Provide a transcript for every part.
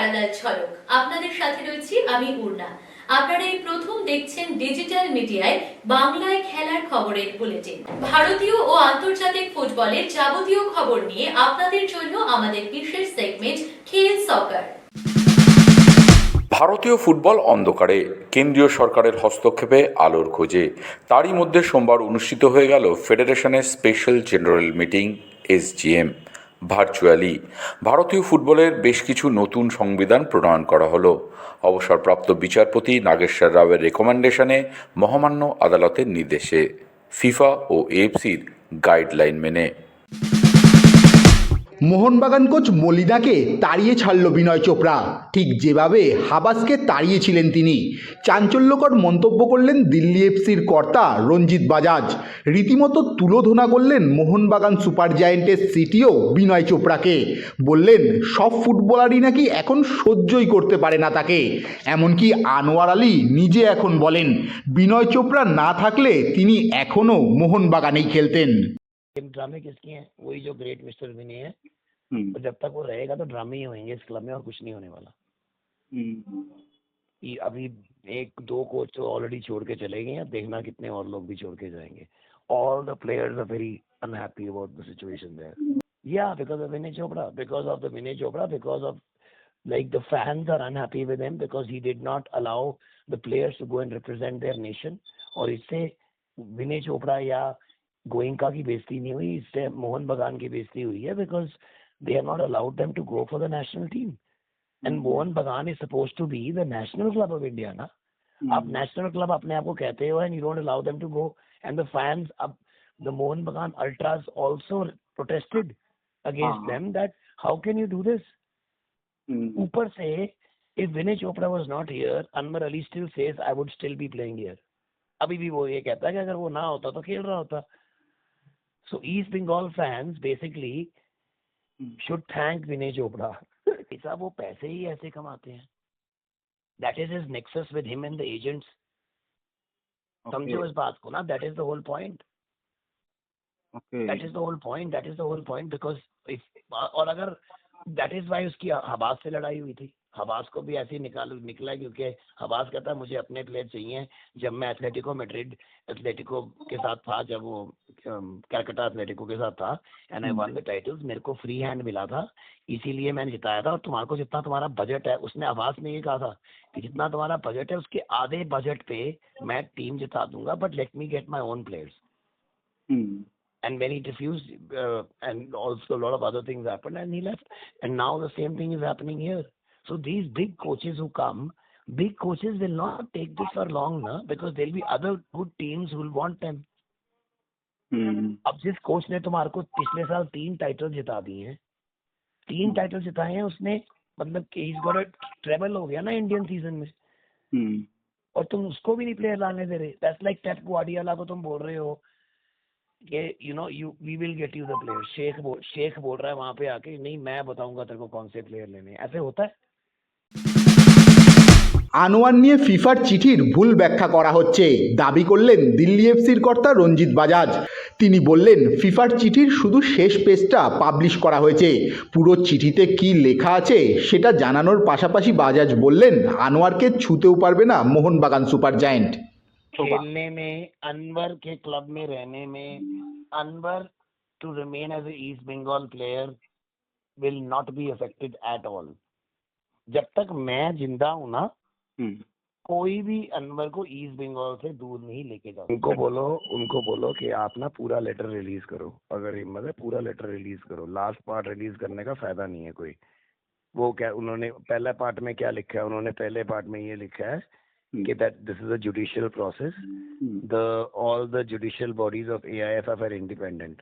Parallel ঝলক। আপনাদের সাথে রয়েছি আমি উর্না আপনারা এই প্রথম দেখছেন ডিজিটাল মিডিয়ায় বাংলায় খেলার খবরের বুলেটিন ভারতীয় ও আন্তর্জাতিক ফুটবলের যাবতীয় খবর নিয়ে আপনাদের জন্য আমাদের বিশেষ সেগমেন্ট খেল সকার ভারতীয় ফুটবল অন্ধকারে কেন্দ্রীয় সরকারের হস্তক্ষেপে আলোর খোঁজে। তারই মধ্যে সোমবার অনুষ্ঠিত হয়ে গেল ফেডারেশনের special general meeting SGM virtually ভারতীয় ফুটবলের বেশ কিছু নতুন সংবিধান প্রণয়ন করা হলো। অবসরপ্রাপ্ত বিচারপতি নাগেশ্বর রাওয়ের রেকমেন্ডেশনে মহামান্য আদালতের নির্দেশে। ফিফা ও এফসির গাইডলাইন মেনে। মোহনবাগান কোচ মলিনাকে তাড়িয়ে ছাড়ল বিনয় চোপড়া। ঠিক যেভাবে হাবাসকে তাড়িয়েছিলেন তিনি, চাঞ্চল্যকর মন্তব্য করলেন দিল্লি এফসির কর্তা রঞ্জিত বাজাজ। রীতিমতো তুলোধনা করলেন মোহনবাগান সুপার জায়েন্টের সিটিও বিনয় চোপড়াকে। বললেন, সব ফুটবলারই নাকি এখন সহ্যই করতে পারে না তাকে। এমনকি আনোয়ার আলী নিজে এখন বলেন, বিনয় চোপড়া না থাকলে তিনি এখনও মোহনবাগানেই খেলতেন। लेकिन ड्रामे किसके हैं? वही जो ग्रेट मिस्टर भी है। तो जब तक वो रहेगा तो ड्रामे ही होंगे इस क्लब में और कुछ नहीं होने वाला। हम्म। ये अभी एक दो कोच तो ऑलरेडी छोड़ के चले गए देखना कितने और लोग भी छोड़ के जाएँगे। All the players are very unhappy about the situation there या because of Vinay Chopra because of the Vinay Chopra because of like the fans are unhappy with him because he did not allow the players to go and represent their nation और इससे विनय चोपड़ा या गोइंका की बेजती नहीं हुई इससे मोहन बगान की बेजती हुई है because they are not allowed them to go for the national team and Mohan Bagan is suppose to be the national club of India ना। आप हम्म, नेशनल क्लब अपने आप को कहते हो and you don't allow them to go and the fans अब the Mohan Bagan ultras also protested against हाँ। them that how can you do this? Hmm, ऊपर से if Vinay Chopra was not here Anwar Ali still says I would still be playing here. अभी भी वो ये कहता है कि अगर वो ना होता तो खेल रहा होता। so East Bengal fans basically hmm, should thank Vinay Chopra ऐसा वो पैसे ही ऐसे कमाते हैं that is his nexus with him and the agents समझो okay, इस बात को ना that is the whole point okay, that is the whole point that is the whole point because if और अगर that is why उसकी Habas से लड़ाई हुई थी हबास को भी ऐसे ही निकाल निकला क्योंकि हवास कहता है मुझे अपने प्लेयर चाहिए जब मैं एथलेटिको मेड्रिड एथलेटिको के साथ था जब वो कैलकटा एथलेटिको के साथ था and I won the titles मेरे को फ्री हैंड मिला था इसीलिए मैंने जिताया था और तुम्हारे को जितना तुम्हारा बजट है उसने आवास ने ये कहा था कि जितना तुम्हारा बजट है उसके आधे बजट पे मैं टीम जिता दूँगा but let me get my own players and when he refused, uh, and also a lot of other things happened, and he left. And now the same thing is happening here. So these big coaches who come, big coaches will not take this for long, na, because there'll be other good teams who will want them. Hmm, अब जिस coach ने तुम्हारे को पिछले साल तीन title जिता दिए हैं तीन टाइटल जिताए हैं उसने मतलब कि इस गॉट ट्रेवल हो गया ना इंडियन सीज़न में। हम्म, और तुम उसको भी नहीं प्लेयर लाने दे रहे। दैट्स लाइक टेप गुआर्डियोला को तुम बोल रहे हो कि you know you we will get you the player Sheikh बोल शेख बोल रहा है वहाँ पे आके नहीं मैं बताऊँगा तेरे को कौन से प्लेयर लेने ऐसे होता है? আনোয়ার নিয়ে ফিফার চিঠির ভুল ব্যাখ্যা করা হচ্ছে দাবি করলেন দিল্লি এফসির কর্তা রঞ্জিত বাজাজ তিনি বললেন ফিফার চিঠির শুধু শেষ পেজটা পাবলিশ করা হয়েছে পুরো চিঠিতে কি লেখা আছে সেটা জানানোর পাশাপাশি বাজাজ বললেন আনোয়ারকে ছুতেও পারবে না মোহনবাগান সুপার জায়েন্ট खेलने में अनवर के क्लब में रहने में Anwar to remain as a East Bengal player will not be affected at all जब तक मैं जिंदा हूं ना हम्म, कोई भी अनवर को ईस्ट बंगाल से दूर नहीं लेके जाओ। उनको बोलो उनको बोलो कि आप ना पूरा लेटर रिलीज़ करो। अगर हिम्मत है पूरा लेटर रिलीज़ करो लास्ट पार्ट रिलीज़ करने का फ़ायदा नहीं है कोई। वो क्या उन्होंने पहले पार्ट में क्या लिखा है? उन्होंने पहले पार्ट में ये लिखा है हम्म, कि that this is process the all the judicial bodies of A I F F are independent.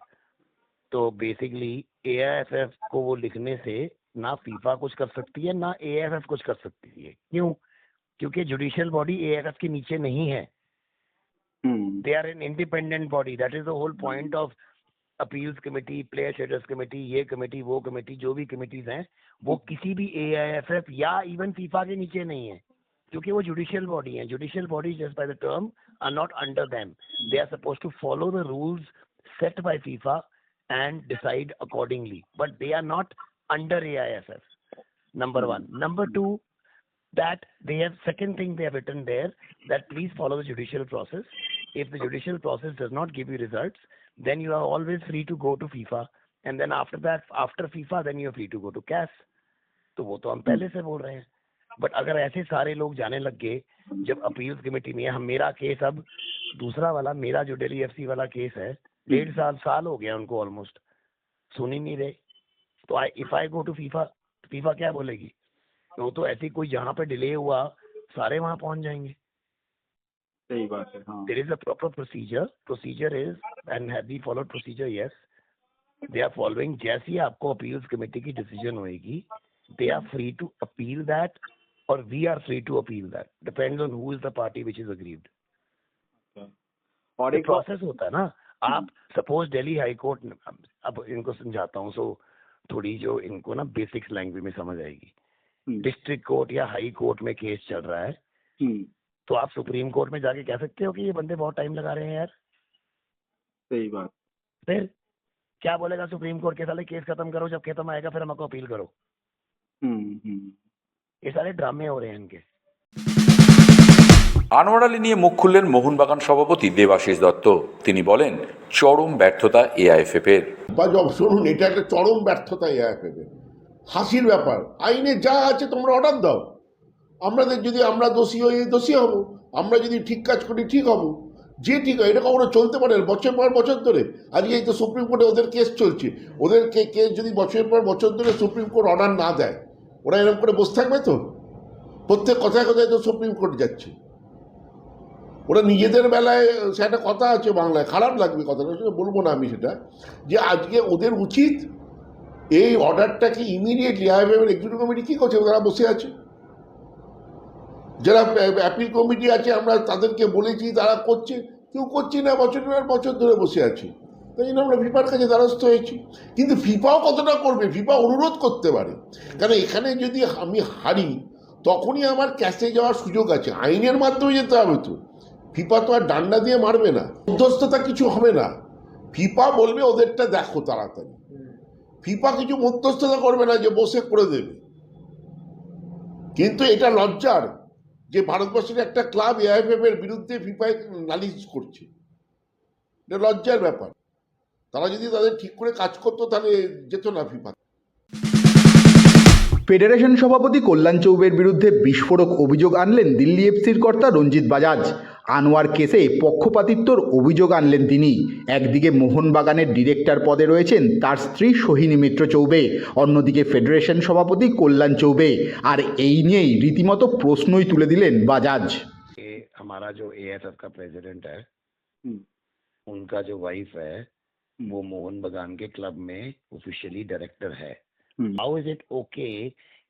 तो basically A I F F को वो लिखने से ना फीफा कुछ कर सकती है ना ए एफ़ एफ़ कुछ कर सकती है। क्यों? क्योंकि जुडिशियल बॉडी AIFF के नीचे नहीं है। हम्म, they are an independent body that is the whole point of appeals committee player status committee ये कमेटी वो कमेटी जो भी कमेटीज हैं वो किसी भी AIFF या इवन फीफा के नीचे नहीं है। क्योंकि वो जुडिशियल बॉडी है। Judicial body just by the term are not under them they are suppose to follow the rules set by FIFA and decide accordingly but they are not under A I F F number one number two, that they have second thing they have written there that please follow the judicial process. If the judicial process does not give you results, then you are always free to go to FIFA. And then after that, after FIFA, then you are free to go to CAS. तो वो तो हम पहले से बोल रहे हैं but अगर ऐसे सारे लोग जाने लग गए जब अपील्स कमेटी में हम मेरा केस अब दूसरा वाला मेरा जो दिल्ली एफसी वाला केस है डेढ़ साल साल हो गया उनको ऑलमोस्ट सुन ही नहीं रहे तो I if I go to FIFA FIFA क्या बोलेगी वो तो ऐसे कोई जहाँ पे डिले हुआ सारे वहाँ पहुँच जाएँगे। सही बात है there procedure procedure is and have be followed procedure yes they are following जैसे आपको अपील्स कमेटी की डिसीज़न होगी they are free to appeal that और we are free to appeal that depends on who is which is aggrieve और एक process होता है ना आप सपोज़ डेली हाई कोर्ट अब इनको समझाता हूँ सो थोड़ी जो इनको ना बेसिक्स लैंग्वेज में समझ आएगी। डिस्ट्रिक्ट कोर्ट या हाई कोर्ट में केस चल रहा है हम्म, तो आप सुप्रीम कोर्ट में जाके कह सकते हो कि ये बंदे बहुत टाइम लगा रहे हैं यार सही बात फिर क्या बोलेगा सुप्रीम कोर्ट के साले केस खत्म करो जब खत्म आएगा फिर हमको अपील करो हम्म, हम्म, ये सारे ड्रामे हो रहे हैं इनके আনোয়ার আলী নিয়ে মুখ খুললেন মোহনবাগান সভাপতি দেবাশিস দত্ত তিনি বলেন চরম ব্যর্থতা এআইএফএফ এর বা জব শুনুন এটা একটা চরম ব্যর্থতা এআইএফএফ এর হাসির ব্যাপার। আইনে যা আছে তোমরা অর্ডার দাও। আমাদের যদি আমরা দোষী হই দোষী হব। আমরা যদি ঠিক কাজ করি, ঠিক হব। যে ঠিক হয়, এটা কখনো চলতে পারে বছর পর বছর ধরে। আজকে এই তো সুপ্রিম কোর্টে ওদের কেস চলছে। ওদের কেস যদি বছরের পর বছর ধরে সুপ্রিম কোর্ট অর্ডার না দেয়, ওরা এরকম করে বসে থাকবে তো? প্রত্যেক কথায় কথায় তো সুপ্রিম কোর্ট যাচ্ছে। ওরা নিজেদের বেলায়, সে একটা কথা আছে বাংলায়, খারাপ লাগবে কথাটা, সেটা বলব না আমি সেটা, যে আজকে ওদের উচিত এই অর্ডারটাকে ইমিডিয়েটলি আইএফএফের এক্সিকিউটিভ কমিটি কী করছে? তারা বসে আছে। যারা অ্যাপিল কমিটি আছে, আমরা তাদেরকে বলেছি, তারা করছে। কেউ করছি না, বছর পর বছর ধরে বসে আছে। তাই জন্য আমরা ফিফার কাছে দ্বারস্থ হয়েছি। কিন্তু ফিফাও কতটা করবে? ফিফা অনুরোধ করতে পারে। কারণ এখানে যদি আমি হারি, তখনই আমার ক্যাশে যাওয়ার সুযোগ আছে। আইনের মাধ্যমে যেতে হবে তো। ফিফা তো আর ডান্ডা দিয়ে মারবে না। মধ্যস্থতা কিছু হবে না। ফিফা বলবে, ওদেরটা দেখো তাড়াতাড়ি। ফিফা কিছু মধ্যস্থতা করবে না যে বসে করে দেবে। কিন্তু এটা লজ্জার যে ভারতবর্ষের একটা ক্লাব এআইএফএফ এর বিরুদ্ধে ফিফায় নালিশ করছে। এটা লজ্জার ব্যাপার। তারা যদি তাদের ঠিক করে কাজ করতো তাহলে যেত না ফিফা। ফেডারেশন সভাপতি কল্যাণ চৌবের বিরুদ্ধে বিস্ফোরক অভিযোগ আনলেন দিল্লি এফসির কর্তা রঞ্জিত বাজাজ। আনোয়ার কেসে পক্ষপাতিত্বর অভিযোগ আনলেন তিনি একদিকে মোহনবাগানের ডিরেক্টর পদে রয়েছেন তার স্ত্রী সোহিনী মিত্র চৌবে অন্যদিকে ফেডারেশন সভাপতি কল্যাণ চৌবে আর এই নিয়েই রীতিমতো প্রশ্নই তুলে দিলেন বাজাজ ये हमारा जो एएफएफ का प्रेसिडेंट है हम्म, उनका जो वाइफ है हम्म, वो मोहन बगान के क्लब में ऑफिशियली डायरेक्टर है hmm, how is it okay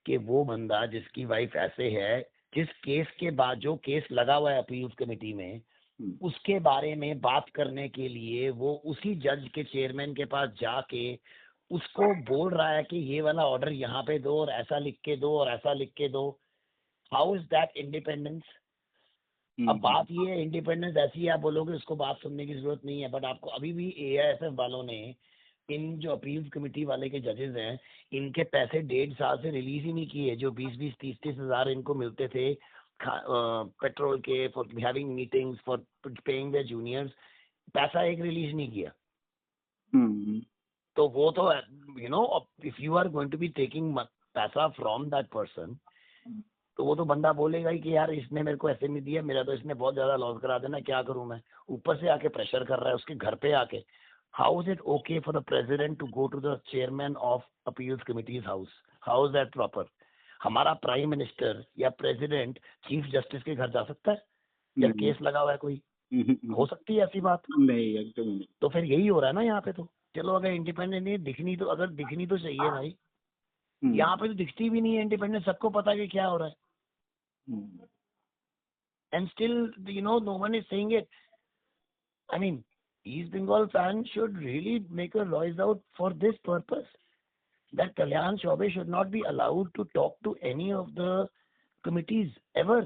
कि वो बंदा जिसकी वाइफ ऐसे है जिस केस के बाद जो केस लगा हुआ है अपील्स कमेटी में हम्म, उसके बारे में बात करने के लिए वो उसी जज के चेयरमैन के पास जाके उसको बोल रहा है कि ये वाला ऑर्डर यहाँ पे दो और ऐसा लिख के दो और ऐसा लिख के दो। हाउ इज़ दैट इंडिपेंडेंस अब हम्म, बात ये है इंडिपेंडेंस ऐसी है आप बोलोगे उसको बात सुनने की ज़रूरत नहीं है बट आपको अभी भी एआईएसएफ वालों ने इन जो अपील कमेटी वाले के जजेस हैं इनके पैसे डेढ़ साल से रिलीज़ ही नहीं किए जो बीस बीस तीस तीस हज़ार इनको मिलते थे पेट्रोल के for having meetings for paying the juniors पैसा एक रिलीज़ नहीं किया। हम्म, तो वो तो you know if you are going to be taking पैसा फ्रॉम दैट पर्सन तो वो तो बंदा बोलेगा ही कि यार इसने मेरे को ऐसे नहीं दिया मेरा तो इसने बहुत ज़्यादा लॉस करा देना क्या करूँ मैं? ऊपर से आके प्रेशर कर रहा है उसके घर पे आके। How is it okay for the president to go to the chairman of appeals committees house how is that proper हमारा प्राइम मिनिस्टर या प्रेसिडेंट चीफ जस्टिस के घर जा सकता है? या हम्म, केस लगा हुआ है कोई? हम्म, हो सकती है ऐसी बात? नहीं एकदम नहीं। तो फिर यही हो रहा है ना यहाँ पे तो। चलो अगर इंडिपेंडेंट नहीं है, दिखनी तो अगर दिखनी तो चाहिए भाई। हम्म, यहाँ पे तो दिखती भी नहीं है इंडिपेंडेंस सबको पता है कि क्या हो रहा है। हम्म, and still you know no one is saying it. I mean east bengal fans should really make a noise out for this purpose that kalyan chaube should not be allowed to talk to any of the committees ever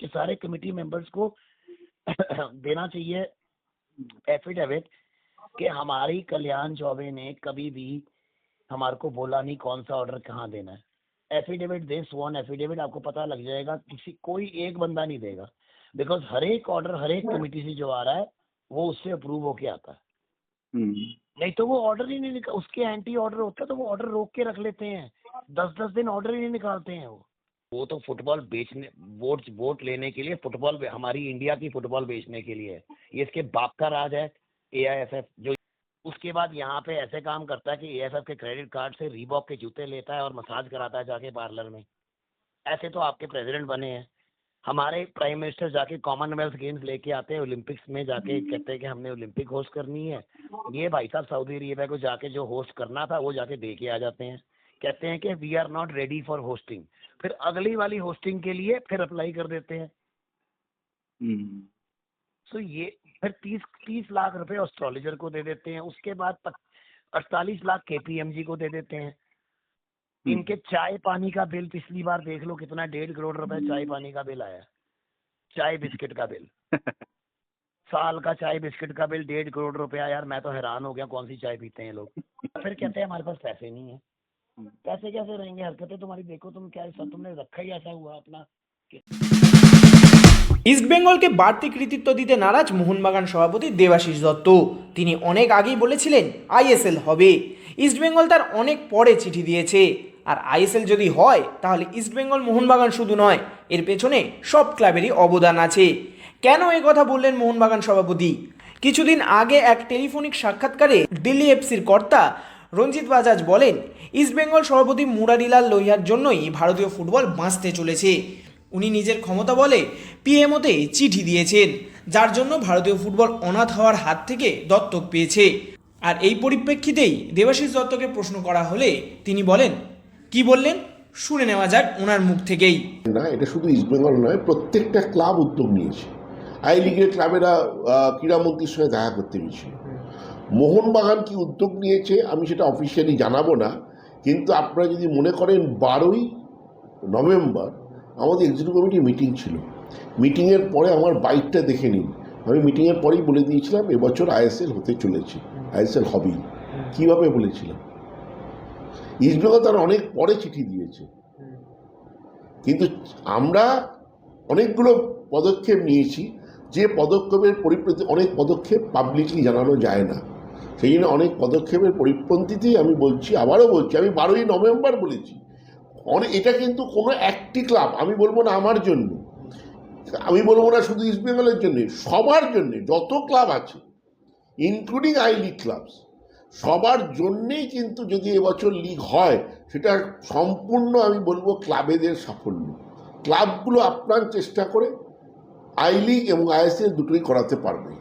कि सारे committee members को देना चाहिए affidavit कि हमारी कल्याण चौबे ने कभी भी हमारे को बोला नहीं कौन सा ऑर्डर कहाँ देना है एफिडेविट दिस वन एफिडेविट आपको पता लग जाएगा किसी कोई एक बंदा नहीं देगा बिकॉज़ हर एक ऑर्डर हर एक कमेटी से जो आ रहा है वो उससे अप्रूव होके आता है। हम्म, नहीं तो वो ऑर्डर ही नहीं निकाल उसके एंटी ऑर्डर होता है तो वो ऑर्डर रोक के रख लेते हैं। दस दस दिन ऑर्डर ही नहीं निकालते हैं वो। वो तो फुटबॉल बेचने वोट वोट लेने के लिए फुटबॉल हमारी इंडिया की फुटबॉल बेचने के लिए। है ये इसके बाप का राज है ए जो उसके बाद यहाँ पे ऐसे काम करता है कि ए के क्रेडिट कार्ड से रीबॉक के जूते लेता है और मसाज कराता है जाके पार्लर में। ऐसे तो आपके प्रेसिडेंट बने हैं। हमारे प्राइम मिनिस्टर जाके कॉमनवेल्थ गेम्स लेके आते हैं ओलंपिक्स में जाके कहते हैं कि हमने ओलंपिक होस्ट करनी है। ये भाई साहब सऊदी अरेबिया को जाके जो होस्ट करना था वो जाके दे के आ जाते हैं। कहते हैं कि we are not ready for hosting फिर अगली वाली होस्टिंग के लिए फिर अप्लाई कर देते हैं। हम्म, सो ये फिर तीस तीस लाख रुपए एस्ट्रोलॉजर को दे देते हैं। उसके बाद अड़तालीस लाख केपीएमजी को दे देते हैं। इनके चाय पानी का बिल पिछली बार देख लो कितना डेढ़ करोड़ रुपए चाय पानी का बिल आया चाय बिस्किट का बिल साल का चाय बिस्किट का बिल डेढ़ करोड़ रुपया यार मैं तो हैरान हो गया कौन सी चाय पीते हैं लोग फिर कहते हैं हमारे पास पैसे नहीं है पैसे कैसे रहेंगे हरकतें तुम्हारी देखो तुम क्या सब तुमने रखा ही ऐसा हुआ अपना ইস্টবেঙ্গলকে বাড়তি কৃতিত্ব দিতে নারাজ মোহনবাগান সভাপতি দেবাশিস দত্ত তিনি অনেক আগেই বলেছিলেন আইএসএল হবে ইস্টবেঙ্গল তার অনেক পরে চিঠি দিয়েছে আর আইএসএল যদি হয়, তাহলে ইস্টবেঙ্গল মোহনবাগান শুধু নয়, এর পেছনে সব ক্লাবেরই অবদান আছে। কেন এ কথা বললেন মোহনবাগান সভাপতি? কিছুদিন আগে এক টেলিফোনিক সাক্ষাৎকারে দিল্লি এফসির কর্তা রঞ্জিত বাজাজ বলেন ইস্টবেঙ্গল সভাপতি মুরারিলাল লোহিয়ার জন্যই ভারতীয় ফুটবল বাঁচতে চলেছে। উনি নিজের ক্ষমতা বলে পিএমওতে চিঠি দিয়েছেন, যার জন্য ভারতীয় ফুটবল অনাথ হওয়ার হাত থেকে দত্তক পেয়েছে। আর এই পরিপ্রেক্ষিতেই দেবাশিস দত্তকে প্রশ্ন করা হলে তিনি বলেন কি বললেন? শুনে নেওয়া যাক ওনার মুখ থেকেই। না, এটা শুধু ইস্টবেঙ্গল নয়, প্রত্যেকটা ক্লাব উদ্যোগ নিয়েছে। আই লিগের ক্লাবেরা ক্রীড়ামন্ত্রীর সঙ্গে দেখা করতে গেছিল মোহনবাগান কি উদ্যোগ নিয়েছে, আমি সেটা অফিসিয়ালি জানাব না, কিন্তু আপনারা যদি মনে করেন, বারোই নভেম্বর আমাদের এক্সিকিউটিভ কমিটি মিটিং ছিল। মিটিংয়ের পরে আমার বাইকটা দেখে নিন। আমি মিটিংয়ের পরেই বলে দিয়েছিলাম, এবছর আইএসএল হতে চলেছে। আইএসএল হবেই। কীভাবে বলেছিলাম? ইস্টবেঙ্গল তার অনেক পরে চিঠি দিয়েছে। কিন্তু আমরা অনেকগুলো পদক্ষেপ নিয়েছি, যে পদক্ষেপের পরিপ্রেক্ষিতে অনেক পদক্ষেপ পাবলিকলি জানানো যায় না। সেই জন্য অনেক পদক্ষেপের পরিপন্থীতেই আমি বলছি, আবারও বলছি, আমি বারোই নভেম্বর বলেছি অনেক এটা কিন্তু কোনো একটি ক্লাব আমি বলব না আমার জন্য, আমি বলব না শুধু ইস্টবেঙ্গলের জন্য, সবার জন্য, যত ক্লাব আছে ইনক্লুডিং আই লিগ ক্লাবস সবার জন্যেই কিন্তু যদি এবছর লিগ হয়, সেটা সম্পূর্ণ আমি বলব ক্লাবেদের সাফল্য। ক্লাবগুলো আপ্রাণ চেষ্টা করে আই লিগ এবং আইএসএল দুটোই করাতে পারবে।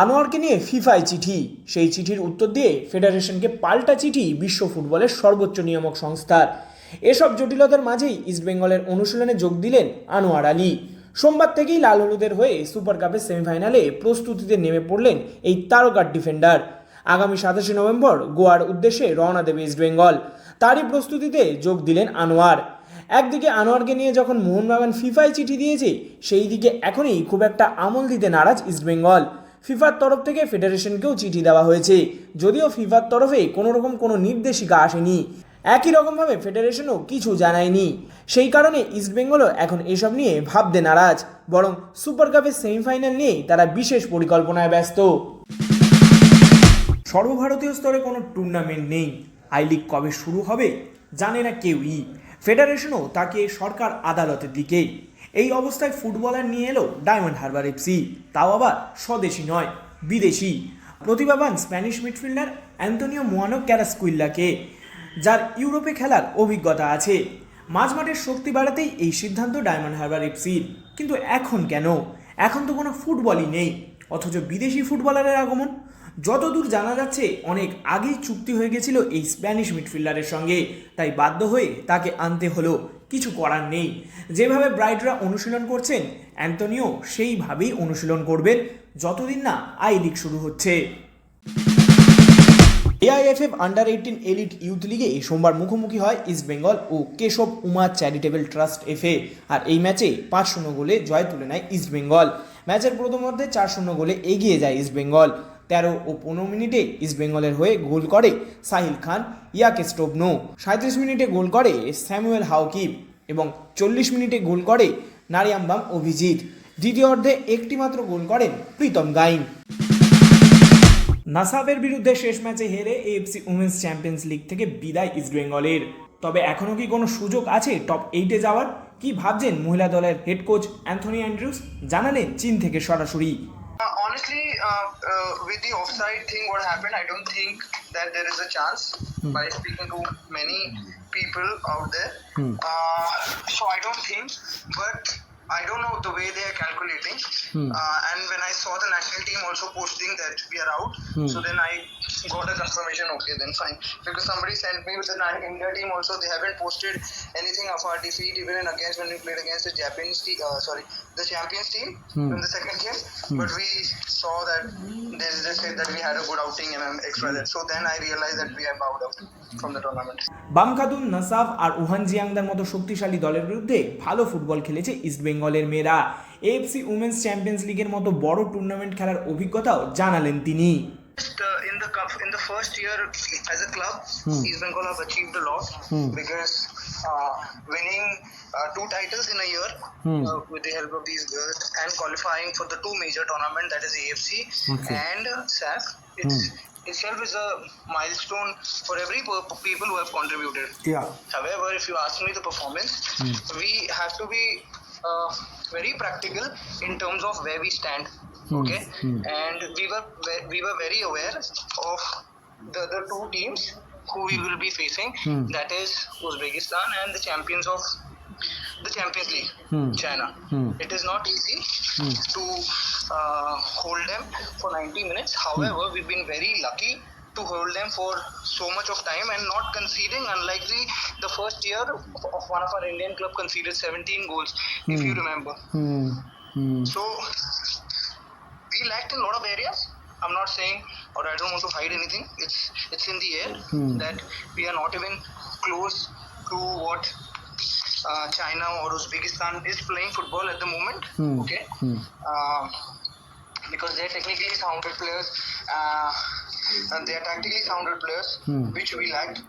আনোয়ারকে নিয়ে ফিফায় চিঠি। সেই চিঠির উত্তর দিয়ে ফেডারেশনকে পাল্টা চিঠি বিশ্ব ফুটবলের সর্বোচ্চ নিয়ামক সংস্থার। এসব জটিলতার মাঝেই ইস্টবেঙ্গলের অনুশীলনে যোগ দিলেন আনোয়ার আলী। সোমবার থেকেই লাল হলুদের হয়ে সুপার কাপের সেমিফাইনালে প্রস্তুতিতে নেমে পড়লেন এই তারকার ডিফেন্ডার। আগামী সাতাশে নভেম্বর গোয়ার উদ্দেশ্যে রওনা দেবে ইস্টবেঙ্গল তারই প্রস্তুতিতে যোগ দিলেন আনোয়ার। একদিকে আনোয়ারকে নিয়ে যখন মোহনবাগান ফিফায় চিঠি দিয়েছে সেই দিকে এখনই খুব একটা আমল দিতে নারাজ ইস্টবেঙ্গল ফিফার তরফ থেকে ফেডারেশনকেও চিঠি দেওয়া হয়েছে, যদিও ফিফার তরফে কোনো রকম কোনো নির্দেশিকা আসেনি। একই রকমভাবে ফেডারেশনও কিছু জানায়নি। সেই কারণে ইস্টবেঙ্গলও এখন এসব নিয়ে ভাবতে নারাজ। বরং সুপার কাপের সেমিফাইনাল নিয়েই তারা বিশেষ পরিকল্পনায় ব্যস্ত। সর্বভারতীয় স্তরে কোনো টুর্নামেন্ট নেই। আই লিগ কবে শুরু হবে, জানে না কেউই। ফেডারেশনও তাকে সরকার আদালতের দিকে। এই অবস্থায় ফুটবলার নিয়ে এলো ডায়মন্ড হারবার এফসি তাও আবার স্বদেশি নয়, বিদেশি। প্রতিভাবান স্প্যানিশ মিডফিল্ডার অ্যান্তনিও মোয়ানো ক্যারাসকুইল্লাকে যার ইউরোপে খেলার অভিজ্ঞতা আছে। মাঝমাঠের শক্তি বাড়াতেই এই সিদ্ধান্ত ডায়মন্ড হারবার এফসির কিন্তু এখন কেন? এখন তো কোনো ফুটবলই নেই। অথচ বিদেশি ফুটবলারের আগমন? যতদূর জানা যাচ্ছে, অনেক আগেই চুক্তি হয়ে গেছিল এই স্প্যানিশ মিডফিল্ডারের সঙ্গে। তাই বাধ্য হয়ে তাকে আনতে হলো। কিছু করার নেই। যেভাবে ব্রাইটরা অনুশীলন করছেন, অ্যান্টনিও সেইভাবেই অনুশীলন করবেন। যতদিন না আই লিগ শুরু হচ্ছে। AIFF under eighteen elite youth লিগে সোমবার মুখোমুখি হয় ইস্টবেঙ্গল ও Keshav Uma charitable trust FA আর এই ম্যাচে পাঁচ শূন্য গোলে জয় তুলে নেয় ইস্টবেঙ্গল ম্যাচের প্রথমার্ধে চার শূন্য গোলে এগিয়ে যায় ইস্টবেঙ্গল তেরো ও পনেরো মিনিটে ইস্টবেঙ্গলের হয়ে গোল করে সাহিল খান, ইয়াকে স্টোবনো সাঁত্রিশ মিনিটে গোল করে স্যামুয়েল হাউকিব এবং চল্লিশ মিনিটে গোল করে নারিয়াম্বাম অভিজিৎ। দ্বিতীয় অর্ধে একটি মাত্র গোল করেন প্রীতম গাইন। নাসাবের বিরুদ্ধে শেষ ম্যাচে হেরে এএফসি উমেন্স চ্যাম্পিয়ন্স লিগ থেকে বিদায় ইস্টবেঙ্গলের তবে এখনও কি কোনো সুযোগ আছে টপ এইটে যাওয়ার কি ভাবছেন মহিলা দলের হেড কোচ অ্যান্থনি অ্যান্ড্রুস জানালেন চীন থেকে সরাসরি Uh, honestly, uh, uh, with the offside thing, what happened, I don't think that there is a chance by speaking to many people out there. Uh, so I don't think, but I don't know the way they are calculating. Uh, and when I saw the national team also posting that we are out, so then I got a confirmation. Okay, then fine. Because somebody sent me with the India team also, they haven't posted anything of our defeat even in against when we played against the Japanese team. Uh, sorry, the champions team in the second game. But we saw that they, they said that we had a good outing and um, XYZ. So then I realized that we are bowed out from the tournament. বামখাদুন নাসাব আর Wuhan জিয়াংদার মতো শক্তিশালী দলের বিরুদ্ধে ভালো football খেলেছে ইস্টবেঙ্গলের মেয়েরা এএফসি উমেন্স চ্যাম্পিয়ন্স লিগের মতো বড় টুর্নামেন্ট খেলার অভিজ্ঞতাও জানালেন তিনি uh, in the cup, in the first year as a club, East Bengal have achieved a lot because uh, winning uh, two titles in a year hmm. uh, with the help of these girls and qualifying for the two major tournament that is AFC okay. and uh, SAF. It's itself is a milestone for every per- people who have contributed. Yeah. However, if you ask me the performance, hmm. we have to be uh, very practical in terms of where we stand. Hmm. Okay, hmm. and we were we were very aware of the other two teams who we will be facing. That is Uzbekistan and the champions of the Champions League, China. It is not easy to uh, hold them for 90 minutes. However, hmm. we've been very lucky to hold them for so much of time and not conceding. Unlike the, the first year of one of our Indian club conceded 17 goals, if you hmm. remember. Hmm. So we lacked in a lot of areas. I'm not saying, or I don't want to hide anything. It's it's in the air that we are not even close to what uh, China or Uzbekistan is playing football at the moment. Okay, Um because they're technically sounded players. Uh, and they are tactically sounded players, which we lacked.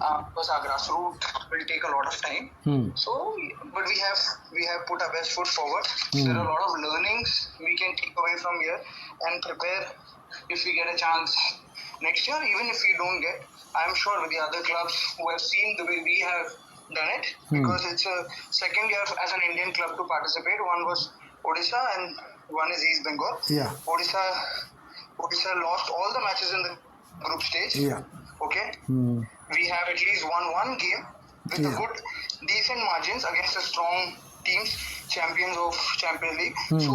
Uh, because our grassroots will take a lot of time. So, but we have we have put our best foot forward. There are a lot of learnings we can take away from here and prepare if we get a chance next year. Even if we don't get, I'm sure with the other clubs who have seen the way we have done it, because it's a second year as an Indian club to participate. One was Odisha and one is East Bengal. Yeah. Odisha, Odisha lost all the matches in the group stage. Yeah. Okay. We have at least won one game with a Yeah. good, decent margins against the strong teams, champions of Champions League. So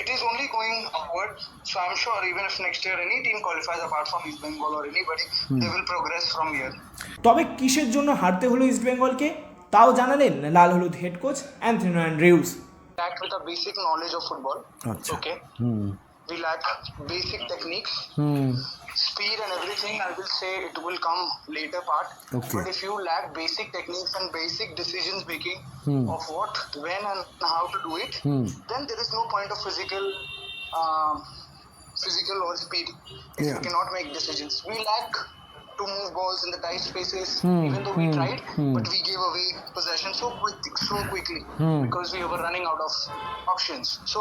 it is only going upward. So I'm sure even if next year any team qualifies apart from East Bengal or anybody, they will progress from here. তবে কিসের জন্য হারতে হলো ইস্টবেঙ্গলকে তাও জানালেন লাল হলুদ head coach Anthony Andrews Lack with a basic knowledge of football. Okay. Hmm. We lack basic techniques. Hmm. Speed and everything, I will say it will come later part. Okay. But if you lack basic techniques and basic decisions making of what, when, and how to do it, then there is no point of physical, um, physical or speed. If Yeah. you cannot make decisions, we lack to move balls in the tight spaces. Hmm, even though we hmm, tried, hmm. but we gave away possession so quick, so quickly because we were running out of options. So,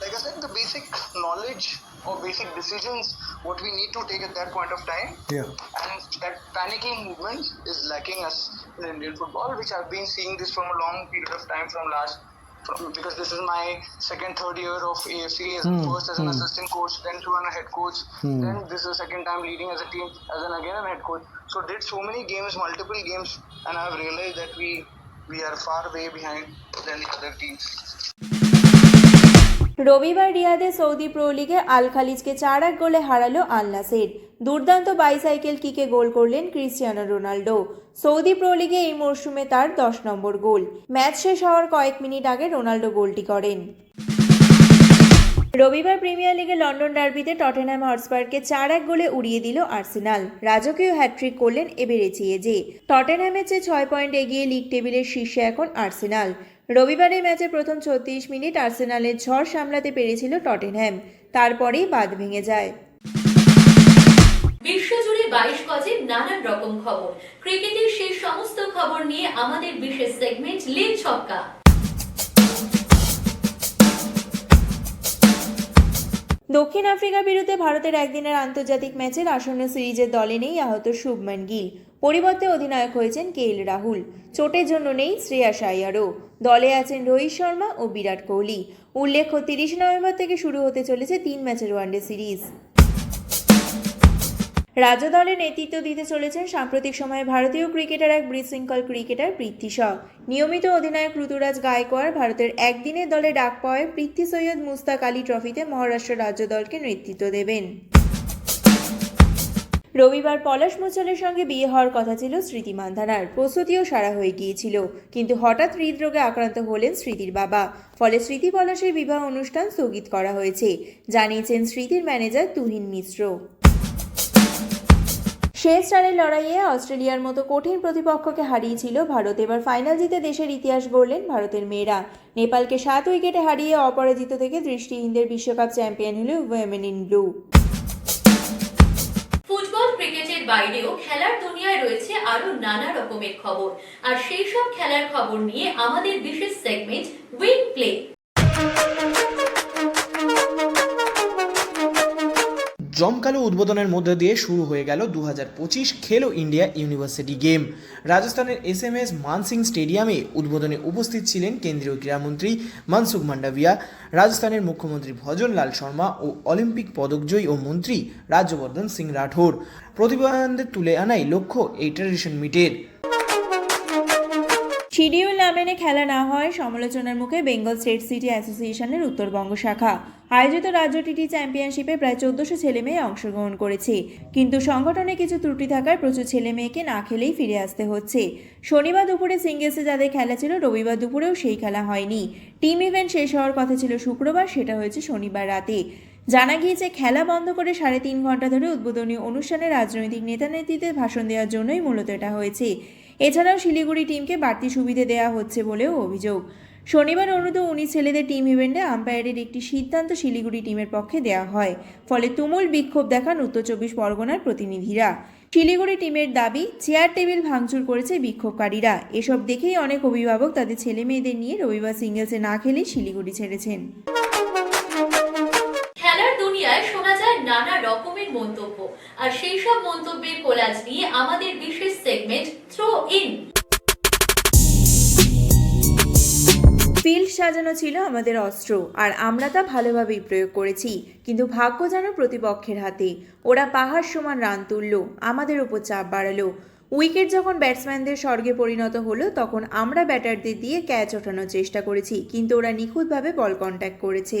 like I said, the basic knowledge or basic decisions what we need to take at that point of time Yeah. and that panicking movement is lacking us in Indian football, which I've been seeing this from a long period of time from last From, because this is my second, third year of AFC, as first as an assistant coach, then to an head coach, then this is the second time leading as a team, as an again an head coach. So did so many games, multiple games, and I've realized that we we are far way behind than the other teams. রবিবার রিয়াদে Saudi pro লিগে আল খালিজকে চার এক গোলে হারালো আল নাসের দুর্দান্ত bicycle কিকে গোল করলেন Cristiano Ronaldo Saudi pro লিগে এই মরশুমে তার দশ নম্বর গোল। ম্যাচ শেষ হওয়ার কয়েক মিনিট আগে রোনাল্ডো গোলটি করেন। রবিবার প্রিমিয়ার লিগে লন্ডন ডার্বিতে টটেনহ্যাম হটস্পারকে চার এক গোলে উড়িয়ে দিল আর্সেনাল। রাজকীয় হ্যাট্রিক করলেন এবেরেচিয়েজে টটেনহ্যামের চেয়ে ছয় পয়েন্ট এগিয়ে লিগ টেবিলের শীর্ষে এখন আর্সেনাল। রবিবারের ম্যাচে প্রথম ছত্রিশ মিনিট আর্সেনালের ঝড় সামলাতে পেরেছিল টটেনহ্যাম তারপরেই বাদ ভেঙে যায়। বাইশ গজে নানান রকম খবর। ক্রিকেটের সেই সমস্ত খবর নিয়ে আমাদের বিশেষ সেগমেন্ট লিগ ছক্কা। দক্ষিণ আফ্রিকার বিরুদ্ধে ভারতের একদিনের আন্তর্জাতিক ম্যাচের আসন্ন সিরিজের দলে নেই আহত শুভমান গিল। পরিবর্তে অধিনায়ক হয়েছেন কে এল রাহুল। চোটের জন্য নেই শ্রেয়া আয়ারও দলে আছেন রোহিত শর্মা ও বিরাট কোহলি। উল্লেখ্য, তিরিশে নভেম্বর থেকে শুরু হতে চলেছে তিন ম্যাচের ওয়ানডে সিরিজ। রাজ্য নেতৃত্ব দিতে চলেছেন সাম্প্রতিক সময়ে ভারতীয় ক্রিকেটার এক বিশৃঙ্খল ক্রিকেটার পৃথ্বী শ। নিয়মিত অধিনায়ক ঋতুরাজ গায়কোয়াড় ভারতের একদিনের দলে ডাক পাওয়ায় পৃথ্বী সৈয়দ মুস্তাক আলী ট্রফিতে মহারাষ্ট্র রাজ্য দলকে নেতৃত্ব দেবেন। রবিবার পলাশ মুচলের সঙ্গে বিয়ে হওয়ার কথা ছিল স্মৃতি মান্ধানার। প্রস্তুতিও সারা হয়ে গিয়েছিল। কিন্তু হঠাৎ হৃদরোগে আক্রান্ত হলেন স্মৃতির বাবা। ফলে স্মৃতি পলাশের বিবাহ অনুষ্ঠান স্থগিত করা হয়েছে। জানিয়েছেন স্মৃতির ম্যানেজার তুহিন মিশ্র। শেষ রানের লড়াইয়ে অস্ট্রেলিয়ার মতো কঠিন প্রতিপক্ষকে হারিয়েছিল ভারত। এবার ফাইনাল জিতে দেশের ইতিহাস গড়লেন ভারতের মেয়েরা। নেপালকে সাত উইকেটে হারিয়ে অপরাজিত থেকে দৃষ্টিহীনদের বিশ্বকাপ চ্যাম্পিয়ন হল ওয়েমেন ইন ব্লু। ফুটবল, ক্রিকেটের বাইরেও খেলার দুনিয়ায় রয়েছে আরও নানা রকমের খবর। আর সেই সব খেলার খবর নিয়ে আমাদের বিশেষ সেগমেন্ট উইং প্লে জমকালো উদ্বোধনের মধ্যে দিয়ে শুরু হয়ে গেল দু হাজার পঁচিশ খেলো ইন্ডিয়া ইউনিভার্সিটি গেম। রাজস্থানের এস এম এস মানসিং স্টেডিয়ামে উদ্বোধনে উপস্থিত ছিলেন কেন্দ্রীয় ক্রীড়ামন্ত্রী মনসুখ মান্ডাভিয়া, রাজস্থানের মুখ্যমন্ত্রী ভজনলাল শর্মা ও অলিম্পিক পদকজয়ী ও মন্ত্রী রাজ্যবর্ধন সিং রাঠোর। প্রতিভাবানদের তুলে আনাই লক্ষ্য এই ট্রেডিশন মিটের শিডিউল না মেনে খেলা না হওয়ায় সমালোচনার মুখে বেঙ্গল স্টেট সিটি অ্যাসোসিয়েশনের উত্তরবঙ্গ শাখা। আয়োজিত রাজ্য টিটি চ্যাম্পিয়নশিপে প্রায় চোদ্দশো ছেলে মেয়ে অংশগ্রহণ করেছে। কিন্তু সংগঠনে কিছু ত্রুটি থাকায় প্রচুর ছেলে মেয়েকে না খেলেই ফিরে আসতে হচ্ছে। শনিবার দুপুরে সিঙ্গেলসে যাদের খেলা ছিল, রবিবার দুপুরেও সেই খেলা হয়নি। টিম ইভেন্ট শেষ হওয়ার কথা ছিল শুক্রবার, সেটা হয়েছে শনিবার রাতে। জানা গিয়েছে, খেলা বন্ধ করে সাড়ে তিন ঘণ্টা ধরে উদ্বোধনী অনুষ্ঠানে রাজনৈতিক নেতা নেত্রীদের ভাষণ দেওয়ার জন্যই মূলত এটা হয়েছে। এছাড়াও শিলিগুড়ি টিমকে বাড়তি সুবিধে দেওয়া হচ্ছে বলেও অভিযোগ। শনিবার অনুত উনিশ ছেলেদের টিম ইভেন্টে আম্পায়ারের একটি সিদ্ধান্ত শিলিগুড়ি টিমের পক্ষে দেওয়া হয়। ফলে তুমুল বিক্ষোভ দেখান উত্তর চব্বিশ পরগনার প্রতিনিধিরা। শিলিগুড়ি টিমের দাবি চেয়ার টেবিল ভাঙচুর করেছে বিক্ষোভকারীরা। এসব দেখেই অনেক অভিভাবক তাদের ছেলে মেয়েদের নিয়ে রবিবার সিঙ্গেলসে না খেলেই শিলিগুড়ি ছেড়েছেন। নানা রকমের মন্তব্য। আর সেই সব মন্তব্যের কোলাজ নিয়ে আমাদের বিশেষ সেগমেন্ট থ্রো ইন ফিল্ড সাজানো ছিল আমাদের অস্ত্র, আর আমরা তা ভালোভাবেই প্রয়োগ করেছি। কিন্তু ভাগ্য যেন প্রতিপক্ষের হাতে। ওরা পাহাড় সমান রান তুলল, আমাদের ওপর চাপ বাড়ালো। উইকেট যখন ব্যাটসম্যানদের স্বর্গে পরিণত হলো, তখন আমরা ব্যাটারদের দিয়ে ক্যাচ ওঠানোর চেষ্টা করেছি, কিন্তু ওরা নিখুঁতভাবে বল কন্ট্যাক্ট করেছে।